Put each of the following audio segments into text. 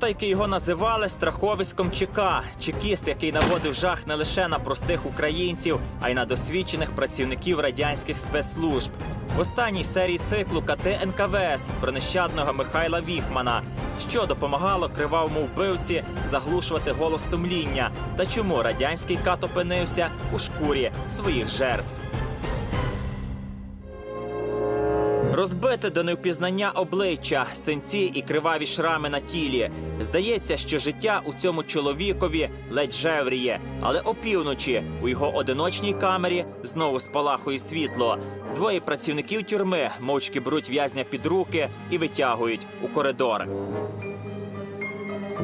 Потайки його називали страховиськом ЧК. Чекіст, який наводив жах не лише на простих українців, а й на досвідчених працівників радянських спецслужб. В останній серії циклу КТ НКВС про нещадного Михайла Віхмана, що допомагало кривавому вбивці заглушувати голос сумління, та чому радянський кат опинився у шкурі своїх жертв. Розбите до невпізнання обличчя, синці і криваві шрами на тілі. Здається, що життя у цьому чоловікові ледь жевріє, але опівночі у його одиночній камері знову спалахує світло. Двоє працівників тюрми мовчки беруть в'язня під руки і витягують у коридор.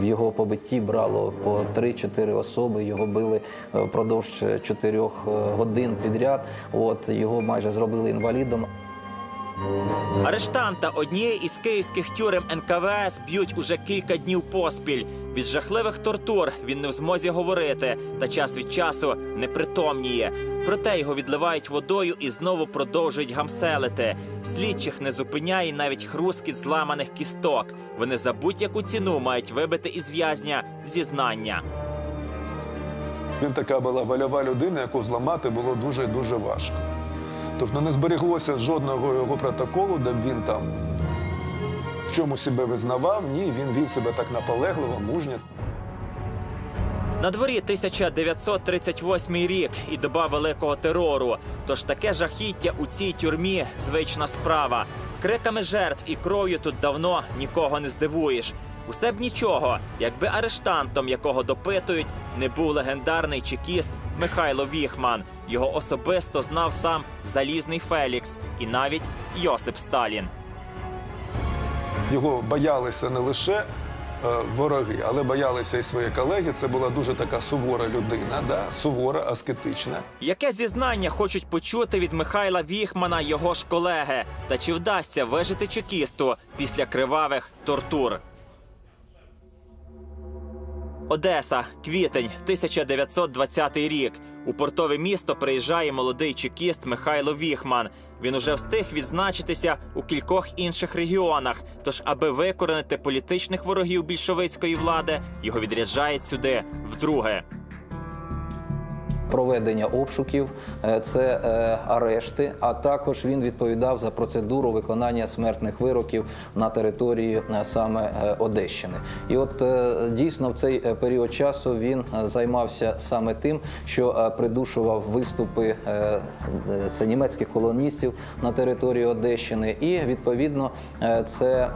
В його побитті брало по 3-4 особи. Його били е, впродовж 4 годин підряд. От його майже зробили інвалідом. Арештанта однієї із київських тюрем НКВС б'ють уже кілька днів поспіль. Від жахливих тортур він не в змозі говорити, та час від часу непритомніє. Проте його відливають водою і знову продовжують гамселити. Слідчих не зупиняє навіть хрускіт зламаних кісток. Вони за будь-яку ціну мають вибити із в'язня зізнання. Він така була вольова людина, яку зламати було дуже дуже важко. Тобто не збереглося жодного його протоколу, де він там в чому себе визнавав. Ні, він вів себе так наполегливо, мужньо. На дворі 1938 рік і доба великого терору. Тож таке жахіття у цій тюрмі звична справа. Криками жертв і кров'ю тут давно нікого не здивуєш. Усе б нічого, якби арештантом, якого допитують, не був легендарний чекіст Михайло Віхман. Його особисто знав сам Залізний Фелікс і навіть Йосип Сталін. Його боялися не лише е, вороги, але боялися і свої колеги. Це була дуже така сувора людина, да? сувора, аскетична. Яке зізнання хочуть почути від Михайла Віхмана його ж колеги? Та чи вдасться вижити чекісту після кривавих тортур? Одеса, квітень, 1920 рік. У портове місто приїжджає молодий чекіст Михайло Віхман. Він уже встиг відзначитися у кількох інших регіонах. Тож, аби викоренити політичних ворогів більшовицької влади, його відряджають сюди вдруге. Проведення обшуків, е, це е, арешти, а також він відповідав за процедуру виконання смертних вироків на території е, саме Одещини. І от дійсно в цей період часу він займався саме тим, що придушував виступи це німецьких колоністів на території Одещини, і відповідно це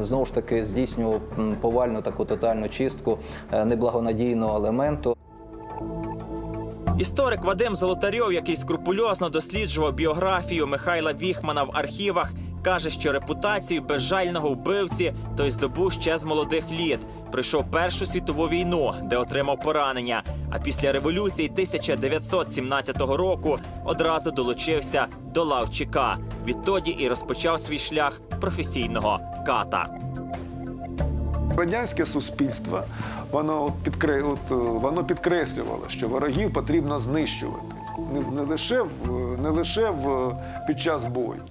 знову ж таки здійснював повальну таку тотальну чистку неблагонадійного елементу. Історик Вадим Золотарьов, який скрупульозно досліджував біографію Михайла Віхмана в архівах, каже, що репутацію безжального вбивці той здобув ще з молодих літ. Пройшов Першу світову війну, де отримав поранення. А після революції 1917 року одразу долучився до лав ЧК. Відтоді і розпочав свій шлях професійного ката. Радянське суспільство воно підкре... от, е, воно підкреслювало, що ворогів потрібно знищувати не, не лише в не лише в під час бою.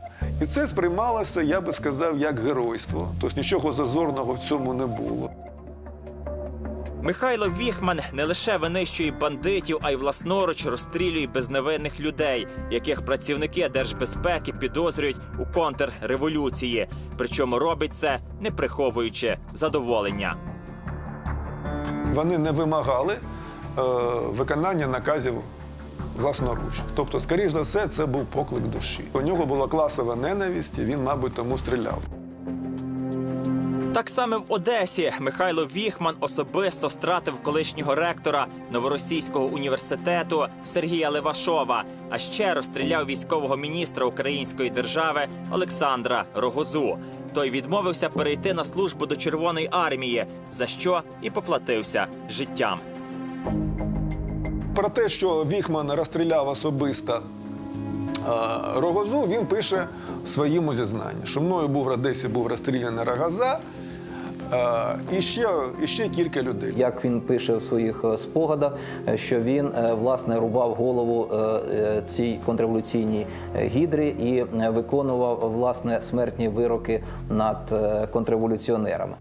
І це сприймалося, я би сказав, як геройство. Тобто нічого зазорного в цьому не було. Михайло Віхман не лише винищує бандитів, а й власноруч розстрілює безневинних людей, яких працівники держбезпеки підозрюють у контрреволюції. Причому робить це не приховуючи задоволення. Вони не вимагали е, виконання наказів власноруч. Тобто, скоріш за все, це був поклик душі. У нього була класова ненависть, і він, мабуть, тому стріляв. Так само в Одесі Михайло Віхман особисто стратив колишнього ректора Новоросійського університету Сергія Левашова, а ще розстріляв військового міністра Української держави Олександра Рогозу. Той відмовився перейти на службу до Червоної армії, за що і поплатився життям. Про те, що Віхман розстріляв особисто е, Рогозу, він пише своєму зізнанні, що мною був в Одесі був розстріляний Рогоза і, ще, і ще кілька людей. Як він пише в своїх е, спогадах, е, що він е, власне рубав голову е, е, цій контрреволюційній е, гідрі і е, виконував власне смертні вироки над е, контрреволюціонерами.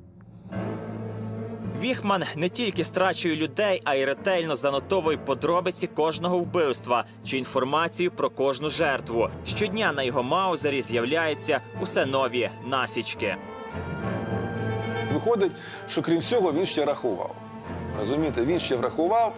Віхман не тільки страчує людей, а й ретельно занотовує подробиці кожного вбивства чи інформацію про кожну жертву. Щодня на його маузері з'являються усе нові насічки. Виходить, що крім всього він ще рахував. Розумієте, він ще врахував,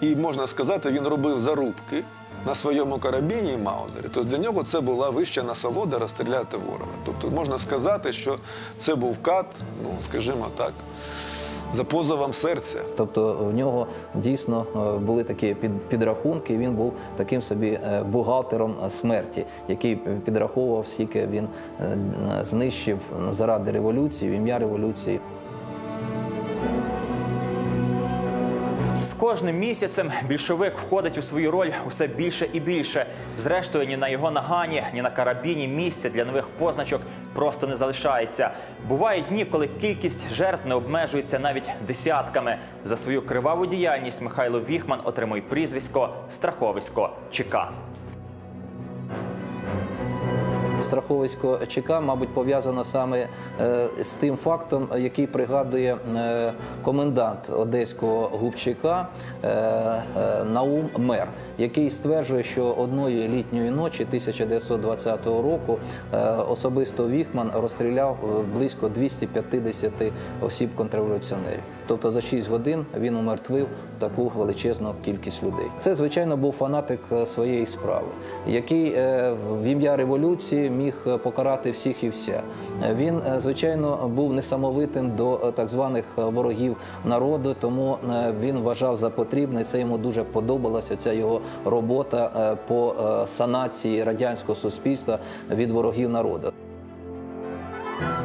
і можна сказати, він робив зарубки на своєму карабіні і маузері. Тобто для нього це була вища насолода розстріляти ворога. Тобто можна сказати, що це був кат, ну скажімо так, за позовом серця. Тобто в нього дійсно е, були такі під, підрахунки. Він був таким собі е, бухгалтером смерті, який підраховував, скільки він е, знищив заради революції, в ім'я революції. З кожним місяцем більшовик входить у свою роль усе більше і більше. Зрештою, ні на його нагані, ні на карабіні місця для нових позначок просто не залишається. Бувають дні, коли кількість жертв не обмежується навіть десятками. За свою криваву діяльність Михайло Віхман отримує прізвисько Страховисько ЧК. Страховисько ЧК, мабуть, пов'язано саме е, з тим фактом, який пригадує е, комендант одеського губчика е, Наум Мер, який стверджує, що одної літньої ночі 1920 року особисто Віхман розстріляв близько 250 осіб контрреволюціонерів. Тобто за 6 годин він умертвив таку величезну кількість людей. Це, звичайно, був фанатик своєї справи, який в ім'я революції міг е, покарати всіх і вся. Е, Він, е, звичайно, був несамовитим до так званих ворогів народу, тому він вважав за потрібне. Це йому дуже подобалася ця його робота по санації радянського суспільства від ворогів народу.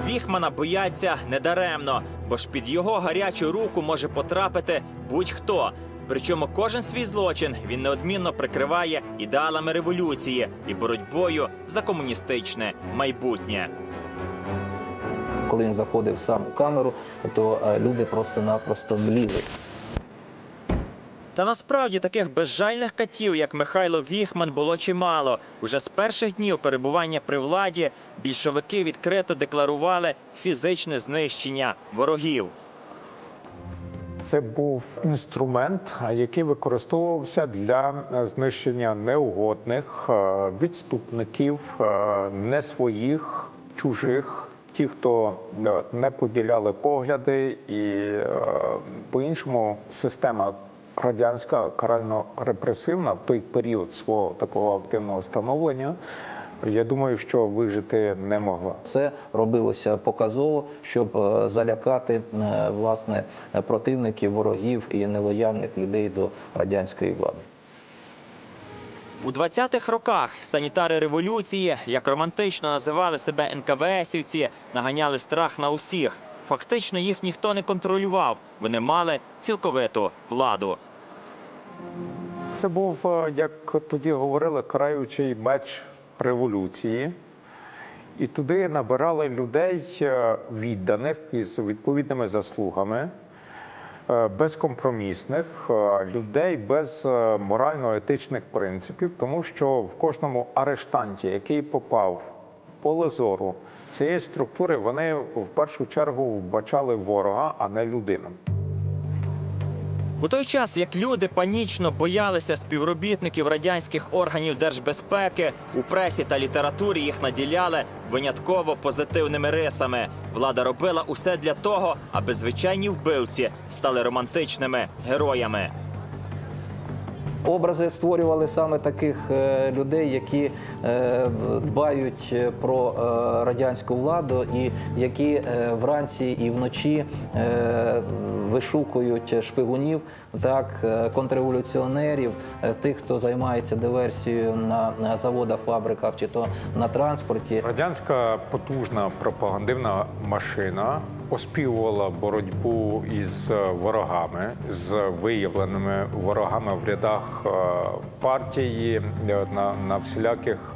Віхмана бояться недаремно, бо ж під його гарячу руку може потрапити будь-хто. Причому кожен свій злочин він неодмінно прикриває ідеалами революції і боротьбою за комуністичне майбутнє. Коли він заходив сам у камеру, то е, люди просто-напросто мліли. Та насправді таких безжальних катів, як Михайло Віхман, було чимало. Уже з перших днів перебування при владі більшовики відкрито декларували фізичне знищення ворогів. Це був інструмент, який використовувався для е, знищення неугодних е, відступників, е, не своїх, чужих, ті, хто не поділяли погляди, і е, по-іншому система радянська карально-репресивна в той період свого такого активного становлення. Я думаю, що вижити не могла. Це робилося показово, щоб е, залякати е, власне противників, ворогів і нелояльних людей до радянської влади. У 20-х роках санітари революції, як романтично називали себе НКВСівці, наганяли страх на усіх. Фактично їх ніхто не контролював. Вони мали цілковиту владу. Це був, е, як тоді говорили, краючий меч революції. І туди набирали людей е, відданих із відповідними заслугами, е, безкомпромісних, е, людей без морально-етичних принципів, тому що в кожному арештанті, який попав в поле зору цієї структури, вони в першу чергу вбачали ворога, а не людину. У той час, як люди панічно боялися співробітників радянських органів держбезпеки, у пресі та літературі їх наділяли винятково позитивними рисами. Влада робила усе для того, аби звичайні вбивці стали романтичними героями. Образи створювали саме таких е, людей, які е, дбають е, про радянську владу і які вранці і вночі вишукують шпигунів, так е, контрреволюціонерів, е, тих, хто займається диверсією на, заводах, фабриках чи то на транспорті. Радянська потужна пропагандивна машина оспівувала боротьбу із е, ворогами, з виявленими ворогами в рядах партії на, на всіляких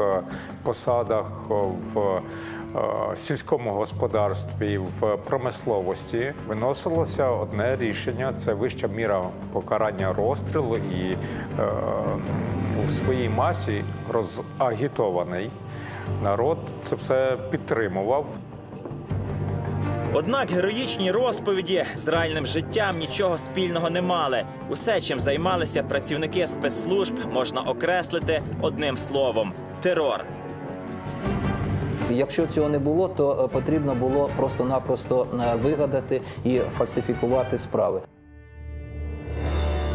посадах в сільському господарстві, в промисловості. Виносилося одне рішення: це вища міра покарання розстрілу і е, в своїй масі розагітований народ це все підтримував. Однак героїчні розповіді з реальним життям нічого спільного не мали. Усе, чим займалися працівники спецслужб, можна окреслити одним словом терор. Якщо цього не було, то е, потрібно було просто-напросто е, вигадати і фальсифікувати справи.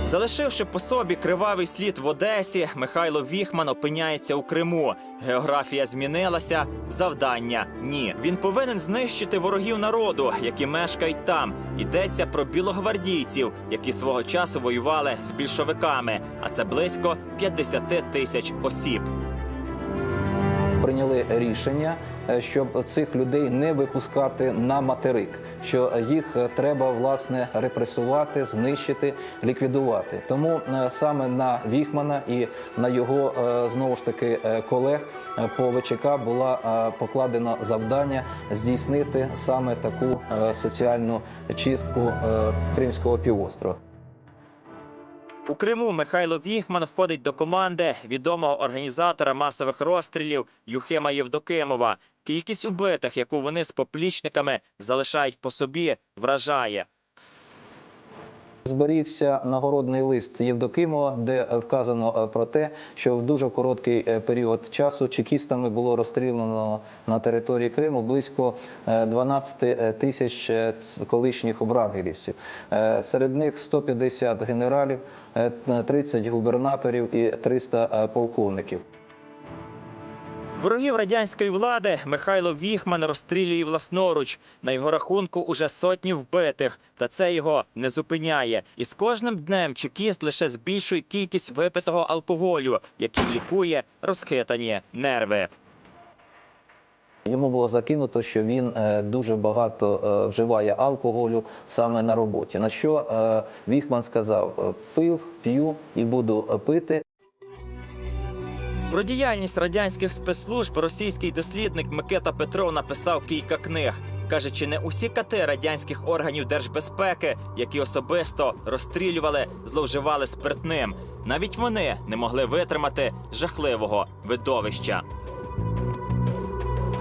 Залишивши по собі кривавий слід в Одесі, Михайло Віхман опиняється у Криму. Географія змінилася, завдання ні. Він повинен знищити ворогів народу, які мешкають там. Йдеться про білогвардійців, які свого часу воювали з більшовиками, а це близько 50 тисяч осіб. Прийняли рішення, е, щоб цих людей не випускати на материк, що їх е, треба власне репресувати, знищити, ліквідувати. Тому е, саме на Віхмана і на його знову ж таки колег по ВЧК була покладено завдання здійснити саме таку соціальну чистку Кримського півострова. У Криму Михайло Віхман входить до команди відомого організатора масових розстрілів Юхима Євдокимова. Кількість убитих, яку вони з поплічниками залишають по собі, вражає. Зберігся нагородний лист Євдокимова, де вказано е, про те, що в дуже короткий е, період часу чекістами було розстріляно на території Криму близько е, 12 тисяч е, колишніх обрангелівців. Серед них 150 генералів, е, 30 губернаторів і 300 е, полковників. Ворогів радянської влади Михайло Віхман розстрілює власноруч. На його рахунку уже сотні вбитих, та це його не зупиняє. І з кожним днем чекіст лише збільшує кількість випитого алкоголю, який лікує розхитані нерви. Йому було закинуто, що він е, дуже багато е, вживає алкоголю саме на роботі. На що е, Віхман сказав: пив, п'ю і буду пити. Про діяльність радянських спецслужб російський дослідник Микита Петров написав кілька книг. Каже, чи не усі кати радянських органів держбезпеки, які особисто розстрілювали, зловживали спиртним. Навіть вони не могли витримати жахливого видовища.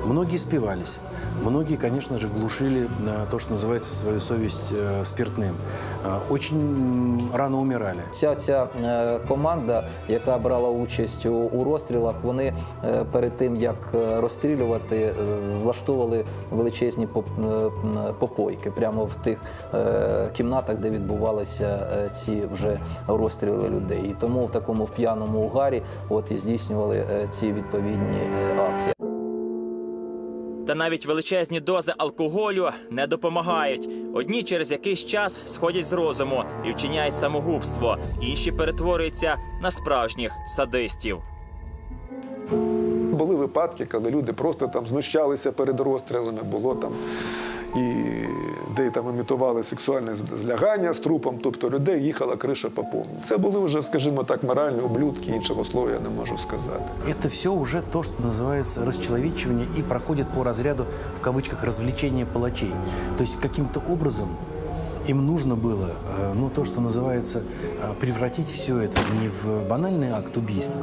Многие спивались. Многие, конечно же, глушили э, то, что называется, свою совесть э, спиртным. Э, Очень м, рано умирали. Вся ця е, команда, яка брала участь у, у розстрілах, вони е, перед тим як е, розстрілювати, е, влаштовували величезні поп- е, м, попойки прямо в тих е, кімнатах, де відбувалися е, ці вже розстріли людей. І тому в такому п'яному угарі от і здійснювали е, ці відповідні е, акції. Та навіть величезні дози алкоголю не допомагають. Одні через якийсь час сходять з розуму і вчиняють самогубство, інші перетворюються на справжніх садистів. Були випадки, коли люди просто там знущалися перед розстрілами, було там і де там імітували сексуальне злягання з трупом, тобто людей їхала криша по повній. Це були вже, скажімо так, моральні ублюдки, іншого слова я не можу сказати. Это все уже то, что называется расчеловечивание и проходит по разряду, в кавычках, развлечения палачей. То есть каким-то образом им нужно было, э, ну, то, что называется, э, превратить все это не в банальный акт убийства,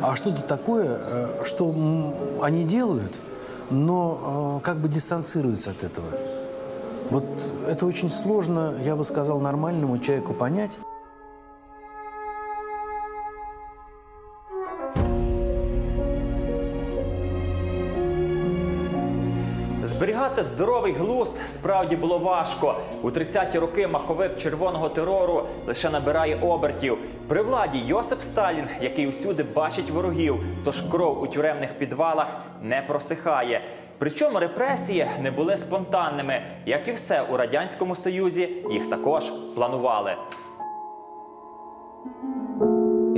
а что-то такое, э, что м, они делают, но э, как бы дистанцируются от этого. Вот это очень сложно, я бы сказал, нормальному человеку понять. Зберігати здоровий глузд справді було важко. У 30-ті роки маховик червоного терору лише набирає обертів. При владі Йосип Сталін, який усюди бачить ворогів, тож кров у тюремних підвалах не просихає. Причому репресії не були спонтанними, як і все у радянському союзі, їх також планували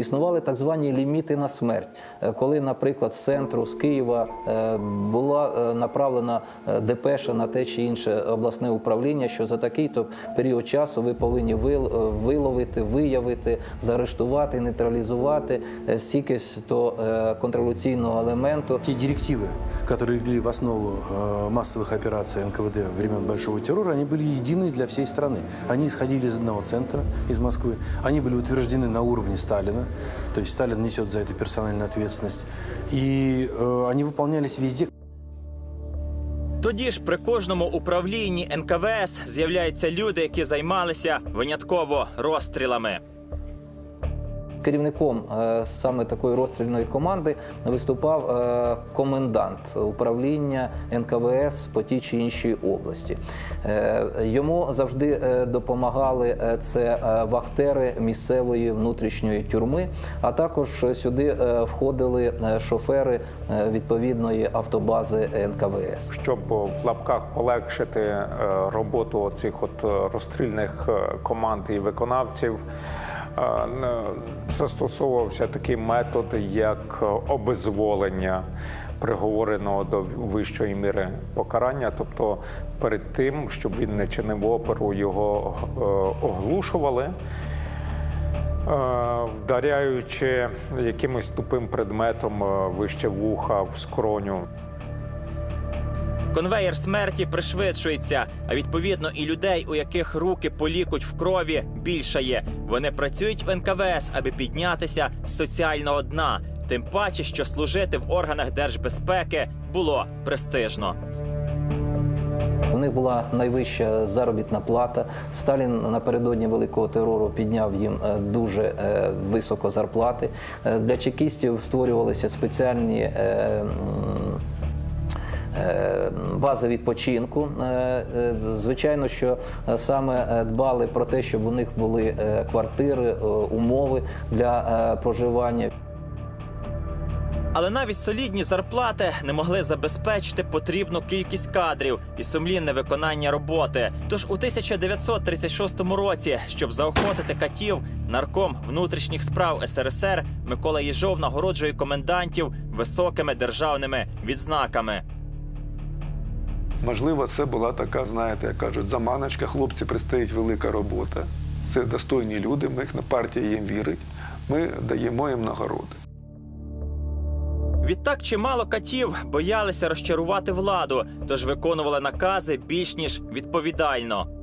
Існували так звані ліміти на смерть, Е, коли, наприклад, з центру з Києва е, була е, направлена е, депеша на те чи інше обласне управління, що за такий-то період часу ви повинні вил- е, виловити, виявити, заарештувати, нейтралізувати е, стількись то е, контрреволюційного елементу. Те директивы, которые легли в основу э, массовых операций НКВД времен Большого террора, они были едины для всей страны. Они исходили из одного центра, из Москвы. Они были утверждены на уровне Сталина. То есть Сталин несет за это персональную ответственность. И э, они выполнялись везде. Тоді ж при кожному управлінні НКВС з'являються люди, які займалися винятково розстрілами. Керівником е, саме такої розстрільної команди виступав е, комендант управління НКВС по тій чи іншій області. Е, Йому завжди допомагали це вахтери місцевої внутрішньої тюрми, а також сюди входили шофери відповідної автобази НКВС. щоб в лапках полегшити роботу оцих от розстрільних команд і виконавців. Застосовувався такий метод, як обезволення приговореного до вищої міри покарання. Тобто, перед тим, щоб він не чинив оперу, його е, оглушували. е, Вдаряючи якимось тупим предметом е, вище вуха в скроню, Конвеєр смерті пришвидшується, а відповідно і людей, у яких руки полікуть в крові, більшає. Вони працюють в НКВС, аби піднятися з соціального дна. Тим паче, що служити в органах держбезпеки було престижно. У них була найвища заробітна плата. Сталін напередодні великого терору підняв їм е, дуже е, високо зарплати. Е, Для чекістів створювалися спеціальні. Бази відпочинку. Е, е, Звичайно, що е, саме дбали про те, щоб у них були квартири, умови для проживання. Але навіть солідні зарплати не могли забезпечити потрібну кількість кадрів і сумлінне виконання роботи. Тож у 1936 році, щоб заохотити катів, нарком внутрішніх справ СРСР Микола Єжов нагороджує комендантів високими державними відзнаками. Можливо, це була така, знаєте, як кажуть, заманочка, хлопці, предстоїть велика робота. Це достойні люди, ми їх на партія їм вірить. Ми даємо їм нагороди. Відтак чимало катів боялися розчарувати владу, тож виконували накази більш ніж відповідально.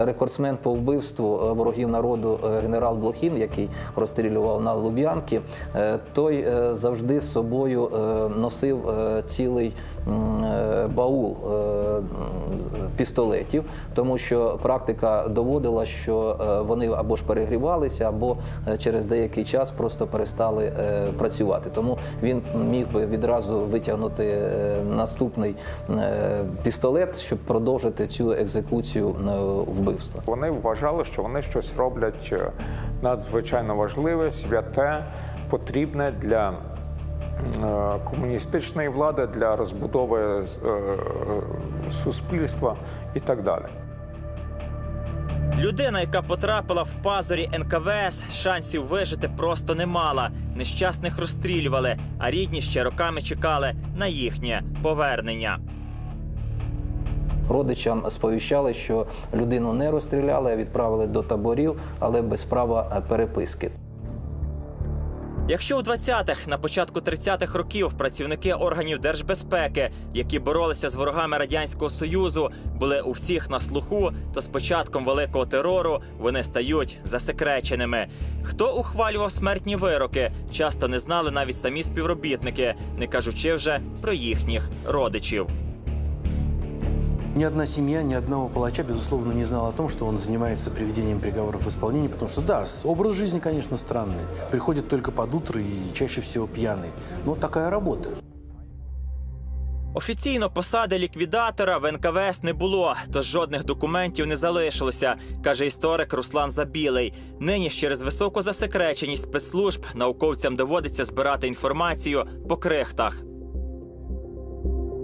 Рекордсмен по вбивству е, ворогів народу е, генерал Блохін, який розстрілював на Луб'янки, е, той завжди з собою носив цілий баул пістолетів, тому що практика доводила, що вони або ж перегрівалися, або через деякий час просто перестали працювати. Тому він міг би відразу витягнути наступний пістолет, щоб продовжити цю екзекуцію е, вбивства. Вони вважали, що вони щось роблять е, надзвичайно важливе, святе, потрібне для е, комуністичної влади, для розбудови е, суспільства і так далі. Людина, яка потрапила в пазурі НКВС, шансів вижити просто не мала. Нещасних розстрілювали, а рідні ще роками чекали на їхнє повернення. Родичам сповіщали, що людину не розстріляли, а відправили до таборів, але без права переписки. Якщо у 20-х, на початку 30-х років працівники органів держбезпеки, які боролися з ворогами радянського союзу, були у всіх на слуху, то з початком великого терору вони стають засекреченими. Хто ухвалював смертні вироки, часто не знали навіть самі співробітники, не кажучи вже про їхніх родичів. Ни одна семья, ни одного палача, безусловно, не знала о том, что он занимается приведением приговоров в исполнение, потому что, да, образ жизни, конечно, странный. Приходит только под утро и чаще всего пьяный. Но такая работа. Офіційно посади ліквідатора в НКВС не було, тож жодних документів не залишилося, каже історик Руслан Забілий. Нині ж через високу засекреченість спецслужб науковцям доводиться збирати інформацію по крихтах.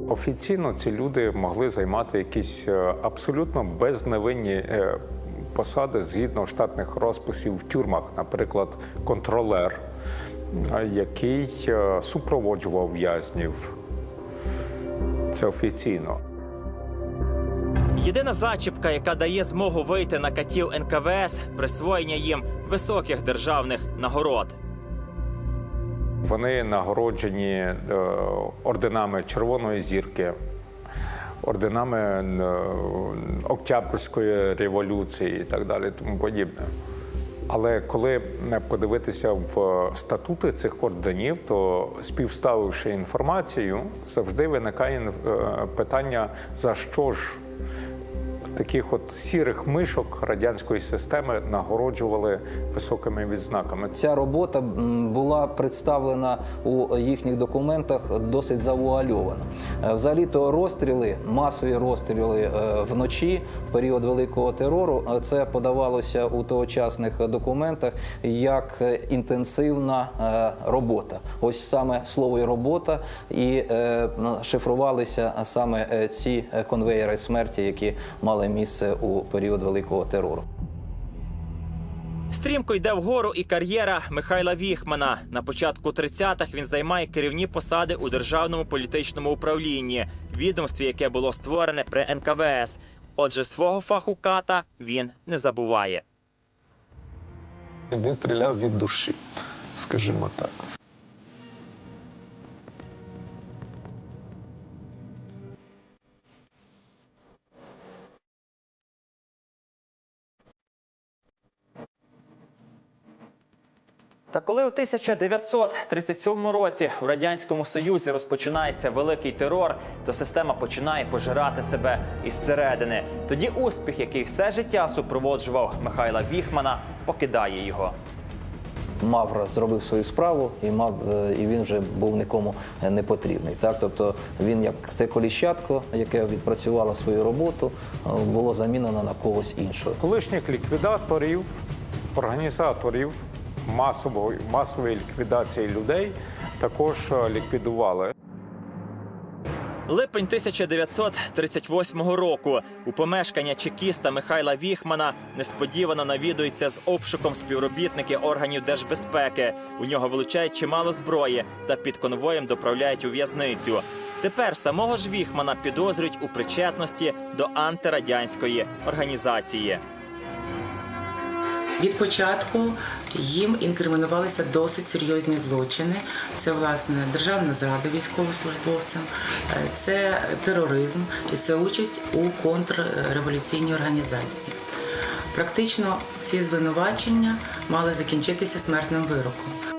Офіційно ці люди могли займати якісь е, абсолютно безневинні е, посади згідно штатних розписів в тюрмах, наприклад, контролер, е, який супроводжував в'язнів. Це офіційно. Єдина зачіпка, яка дає змогу вийти на катів НКВС, присвоєння їм високих державних нагород. Вони нагороджені е, орденами Червоної зірки, орденами е, Октябрьської революції і так далі, тому подібне. Але коли подивитися в статути цих орденів, то співставивши інформацію, завжди виникає е, питання, за що ж таких от сірих мишок радянської системи нагороджували високими відзнаками. Ця робота була представлена у їхніх документах досить завуальовано. Е, Взагалі-то розстріли, масові розстріли е, вночі в період великого терору, е, це подавалося у тогочасних документах як інтенсивна робота. Ось саме слово робота, і шифрувалися саме ці конвеєри смерті, які мали місце у період великого терору. Стрімко йде вгору і кар'єра Михайла Віхмана. На початку 30-х він займає керівні посади у державному політичному управлінні, відомстві, яке було створене при НКВС. Отже, свого фаху ката він не забуває. Він стріляв від душі, скажімо так. Та коли у 1937 році у радянському союзі розпочинається великий терор, то система починає пожирати себе із середини. Тоді успіх, який все життя супроводжував Михайла Віхмана, покидає його. Мавр зробив свою справу, і мав е, і він вже був нікому е, не потрібний. Так, тобто він як те коліщатко, яке відпрацювало свою роботу, е, було замінено на когось іншого. Колишніх ліквідаторів, організаторів масової, масової ліквідації людей також е, ліквідували. Липень 1938 року у помешкання чекіста Михайла Віхмана несподівано навідуються з обшуком співробітники органів держбезпеки. У нього вилучають чимало зброї та під конвоєм доправляють у в'язницю. Тепер самого ж Віхмана підозрюють у причетності до антирадянської організації. Від початку їм інкримінувалися досить серйозні злочини. Це власне державна зрада військовослужбовцям, е, це тероризм і це участь у контрреволюційній організації. Практично ці звинувачення мали закінчитися смертним вироком.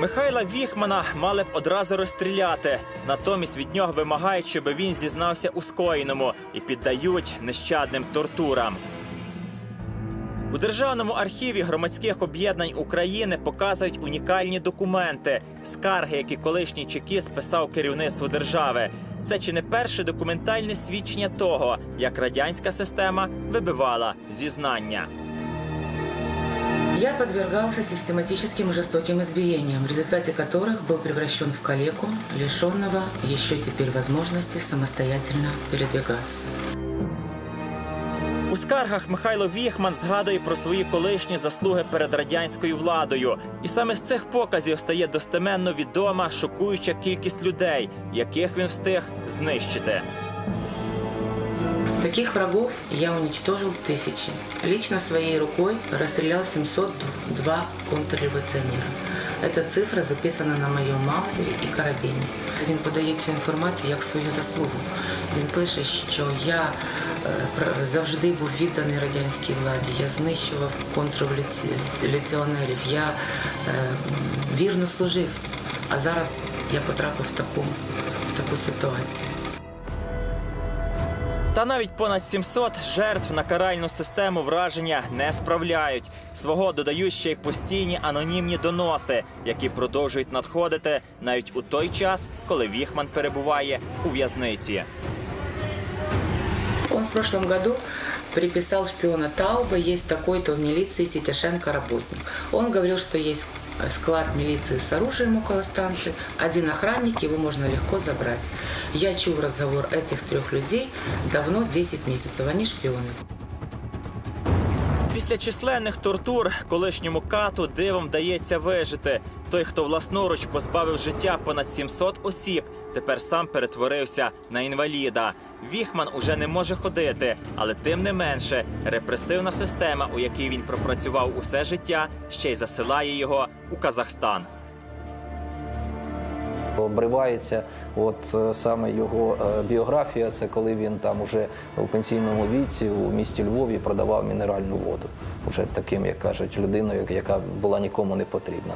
Михайла Віхмана мали б одразу розстріляти. Натомість від нього вимагають, щоб він зізнався у скоєному і піддають нещадним тортурам. У державному архіві громадських об'єднань України показують унікальні документи, скарги, які колишній чекіст писав керівництву держави. Це чи не перше документальне свідчення того, як радянська система вибивала зізнання. Я подвергался систематическим и жестоким избиениям, в результате которых был превращен в калеку, лишенного еще теперь возможности самостоятельно передвигаться. У скаргах Михайло Віхман згадує про свої колишні заслуги перед радянською владою, і саме з цих показів стає достеменно відома шокуюча кількість людей, яких він встиг знищити. Таких врагов я уничтожил тысячи. Лично своей рукой расстрелял 702 контрреволюционера. Эта цифра записана на моєму маузері і карабіні. Він подає цю інформацію як свою заслугу. Він пише, що я завжди був відданий радянській владі. Я знищував контрреволюціонерів. Я е, вірно служив. А зараз я потрапив в таку, в таку ситуацію. Та навіть понад 700 жертв на каральну систему враження не справляють. Свого додають ще й постійні анонімні доноси, які продовжують надходити навіть у той час, коли Віхман перебуває у в'язниці. Он в прошлом году приписал шпиона Тауба, есть такой-то в милиции Ситяшенко работник. Он говорил, что есть склад милиции с оружием около станции, один охранник, его можно легко забрать. Я чув разговор этих трех людей давно 10 месяцев, они шпионы. Після численних тортур колишньому кату дивом вдається вижити. Той, хто власноруч позбавив життя понад 700 осіб, тепер сам перетворився на інваліда. Віхман уже не може ходити, але тим не менше репресивна система, у якій він пропрацював усе життя, ще й засилає його у Казахстан. Обривається от е, саме його е, біографія. Це коли він там уже у пенсійному віці у місті Львові продавав мінеральну воду. Уже таким, як кажуть, людиною, яка була нікому не потрібна.